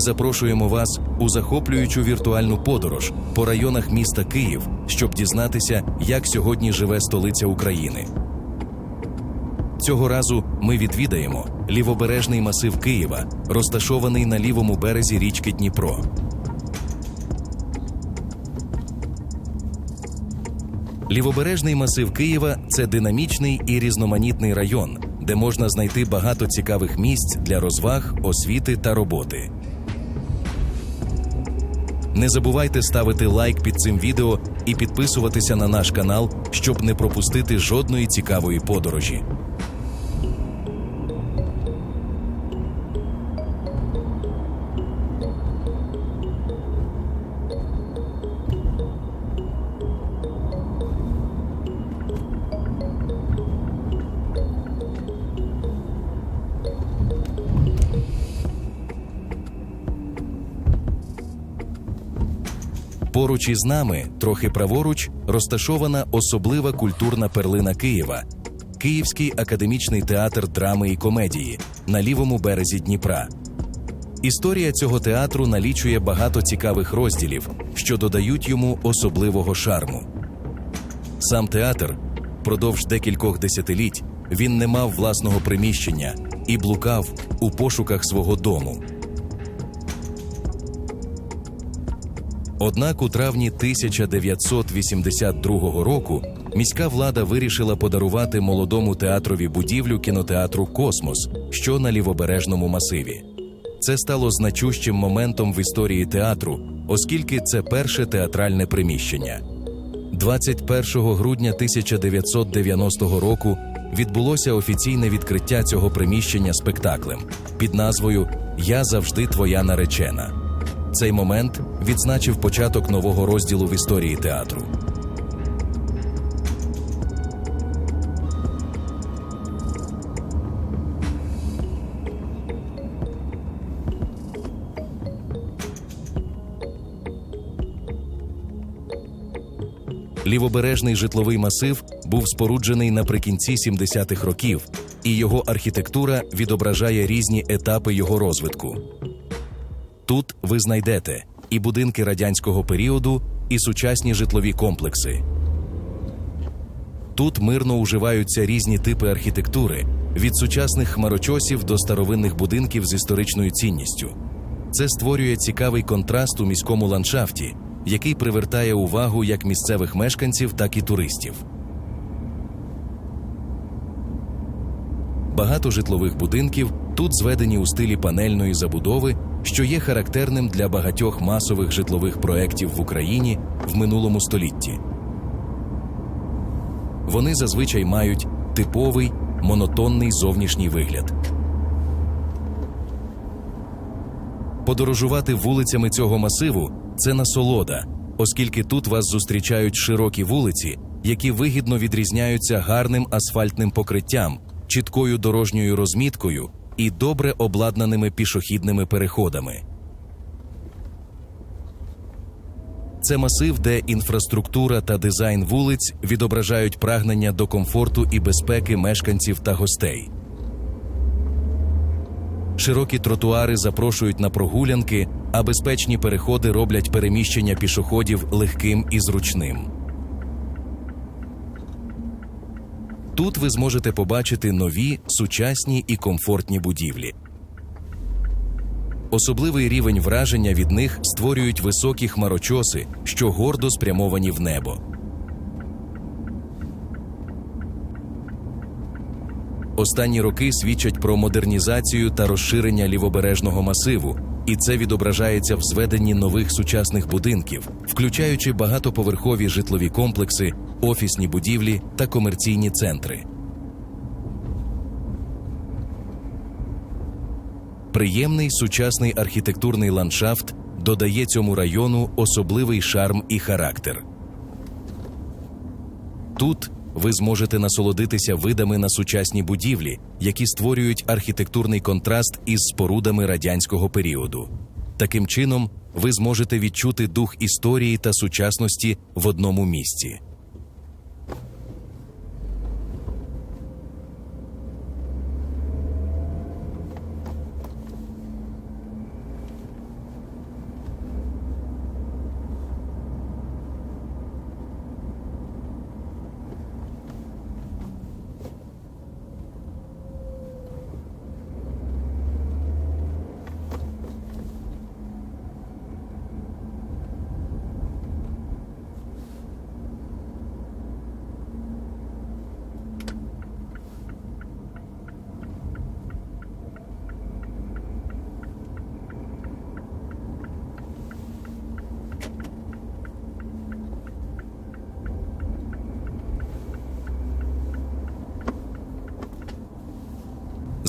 запрошуємо вас у захоплюючу віртуальну подорож по районах міста Київ, щоб дізнатися, як сьогодні живе столиця України. Цього разу ми відвідаємо лівобережний масив Києва, розташований на лівому березі річки Дніпро. Лівобережний масив Києва це динамічний і різноманітний район, де можна знайти багато цікавих місць для розваг, освіти та роботи. Не забувайте ставити лайк під цим відео і підписуватися на наш канал, щоб не пропустити жодної цікавої подорожі. Поруч із нами, трохи праворуч, розташована особлива культурна перлина Києва Київський академічний театр драми і комедії на лівому березі Дніпра. Історія цього театру налічує багато цікавих розділів, що додають йому особливого шарму. Сам театр продовж декількох десятиліть він не мав власного приміщення і блукав у пошуках свого дому. Однак у травні 1982 року міська влада вирішила подарувати молодому театрові будівлю кінотеатру Космос, що на лівобережному масиві. Це стало значущим моментом в історії театру, оскільки це перше театральне приміщення. 21 грудня 1990 року відбулося офіційне відкриття цього приміщення спектаклем під назвою Я завжди твоя наречена. Цей момент відзначив початок нового розділу в історії театру. Лівобережний житловий масив був споруджений наприкінці 70-х років, і його архітектура відображає різні етапи його розвитку. Тут ви знайдете і будинки радянського періоду, і сучасні житлові комплекси. Тут мирно уживаються різні типи архітектури від сучасних хмарочосів до старовинних будинків з історичною цінністю. Це створює цікавий контраст у міському ландшафті, який привертає увагу як місцевих мешканців, так і туристів. Багато житлових будинків тут зведені у стилі панельної забудови, що є характерним для багатьох масових житлових проєктів в Україні в минулому столітті. Вони зазвичай мають типовий монотонний зовнішній вигляд. Подорожувати вулицями цього масиву це насолода, оскільки тут вас зустрічають широкі вулиці, які вигідно відрізняються гарним асфальтним покриттям, чіткою дорожньою розміткою і добре обладнаними пішохідними переходами. Це масив, де інфраструктура та дизайн вулиць відображають прагнення до комфорту і безпеки мешканців та гостей. Широкі тротуари запрошують на прогулянки, а безпечні переходи роблять переміщення пішоходів легким і зручним. Тут ви зможете побачити нові, сучасні і комфортні будівлі. Особливий рівень враження від них створюють високі хмарочоси, що гордо спрямовані в небо. Останні роки свідчать про модернізацію та розширення лівобережного масиву, і це відображається в зведенні нових сучасних будинків, включаючи багатоповерхові житлові комплекси, офісні будівлі та комерційні центри. Приємний сучасний архітектурний ландшафт додає цьому району особливий шарм і характер. Тут ви зможете насолодитися видами на сучасні будівлі, які створюють архітектурний контраст із спорудами радянського періоду. Таким чином, ви зможете відчути дух історії та сучасності в одному місці.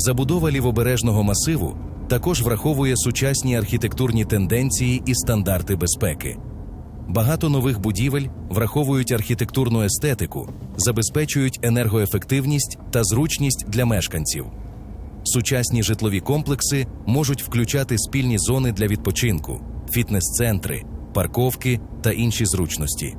Забудова лівобережного масиву також враховує сучасні архітектурні тенденції і стандарти безпеки. Багато нових будівель враховують архітектурну естетику, забезпечують енергоефективність та зручність для мешканців. Сучасні житлові комплекси можуть включати спільні зони для відпочинку, фітнес-центри, парковки та інші зручності.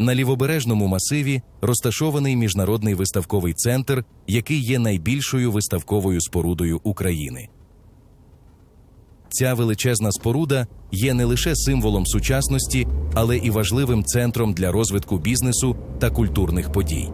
На лівобережному масиві розташований міжнародний виставковий центр, який є найбільшою виставковою спорудою України. Ця величезна споруда є не лише символом сучасності, але і важливим центром для розвитку бізнесу та культурних подій.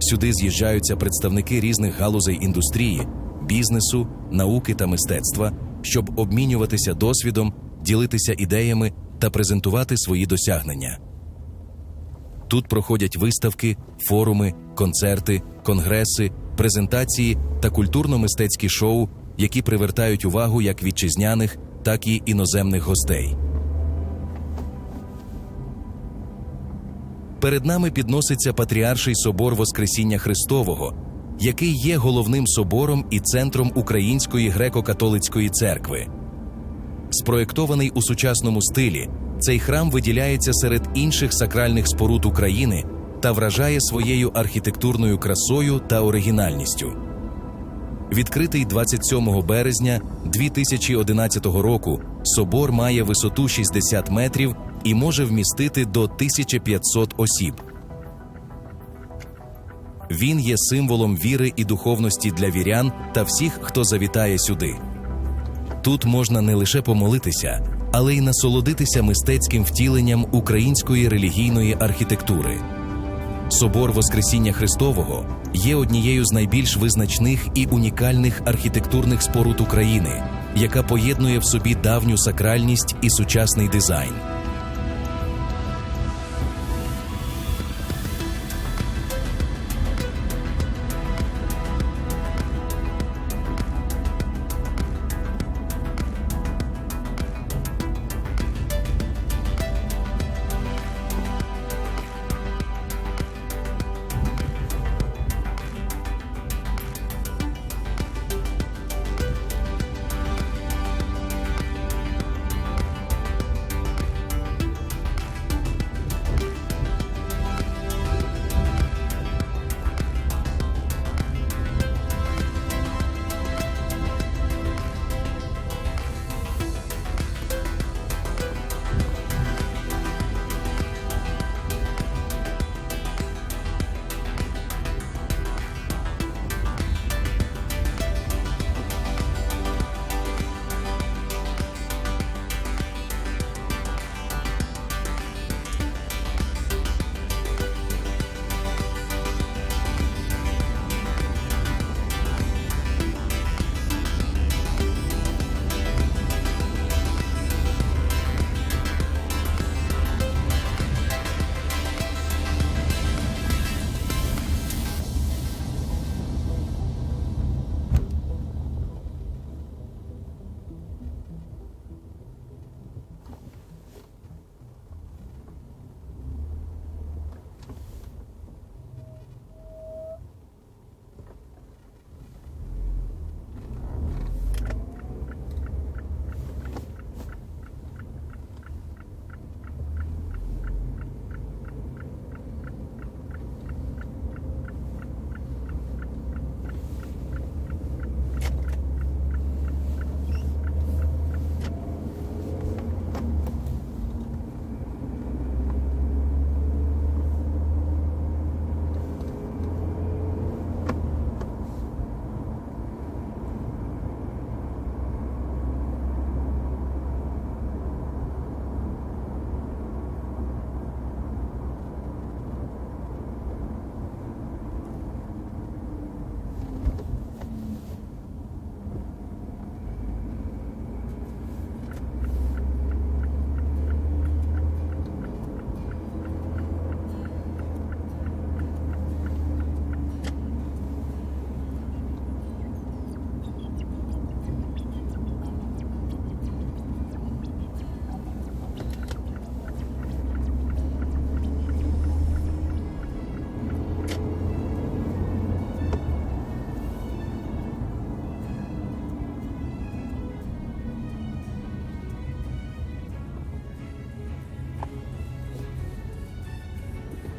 Сюди з'їжджаються представники різних галузей індустрії, бізнесу, науки та мистецтва, щоб обмінюватися досвідом, ділитися ідеями та презентувати свої досягнення. Тут проходять виставки, форуми, концерти, конгреси, презентації та культурно-мистецькі шоу, які привертають увагу як вітчизняних, так і іноземних гостей. Перед нами підноситься Патріарший собор Воскресіння Христового, який є головним собором і центром Української греко-католицької церкви. Спроєктований у сучасному стилі, цей храм виділяється серед інших сакральних споруд України та вражає своєю архітектурною красою та оригінальністю. Відкритий 27 березня 2011 року, собор має висоту 60 метрів і може вмістити до 1500 осіб. Він є символом віри і духовності для вірян та всіх, хто завітає сюди. Тут можна не лише помолитися, але й насолодитися мистецьким втіленням української релігійної архітектури. Собор Воскресіння Христового є однією з найбільш визначних і унікальних архітектурних споруд України, яка поєднує в собі давню сакральність і сучасний дизайн.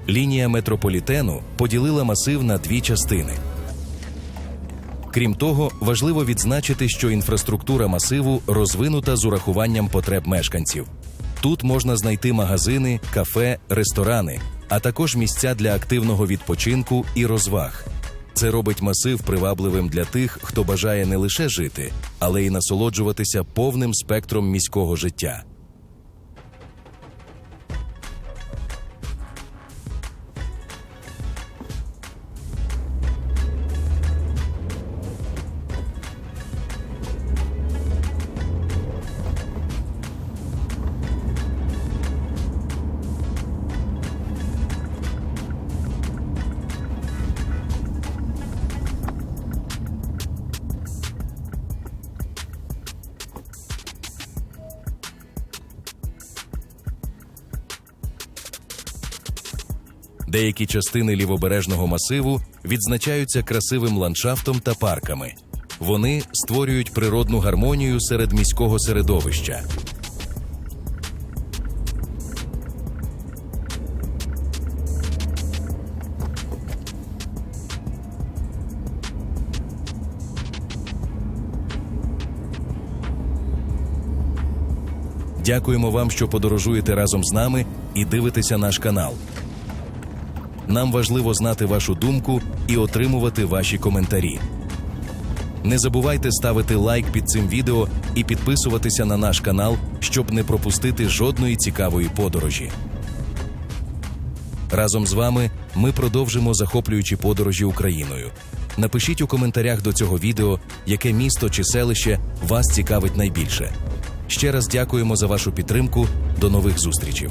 Лінія метрополітену поділила масив на дві частини. Крім того, важливо відзначити, що інфраструктура масиву розвинута з урахуванням потреб мешканців. Тут можна знайти магазини, кафе, ресторани, а також місця для активного відпочинку і розваг. Це робить масив привабливим для тих, хто бажає не лише жити, але й насолоджуватися повним спектром міського життя. Деякі частини лівобережного масиву відзначаються красивим ландшафтом та парками. Вони створюють природну гармонію серед міського середовища. Дякуємо вам, що подорожуєте разом з нами і дивитеся наш канал. Нам важливо знати вашу думку і отримувати ваші коментарі. Не забувайте ставити лайк під цим відео і підписуватися на наш канал, щоб не пропустити жодної цікавої подорожі. Разом з вами ми продовжимо захоплюючі подорожі Україною. Напишіть у коментарях до цього відео, яке місто чи селище вас цікавить найбільше. Ще раз дякуємо за вашу підтримку. До нових зустрічей.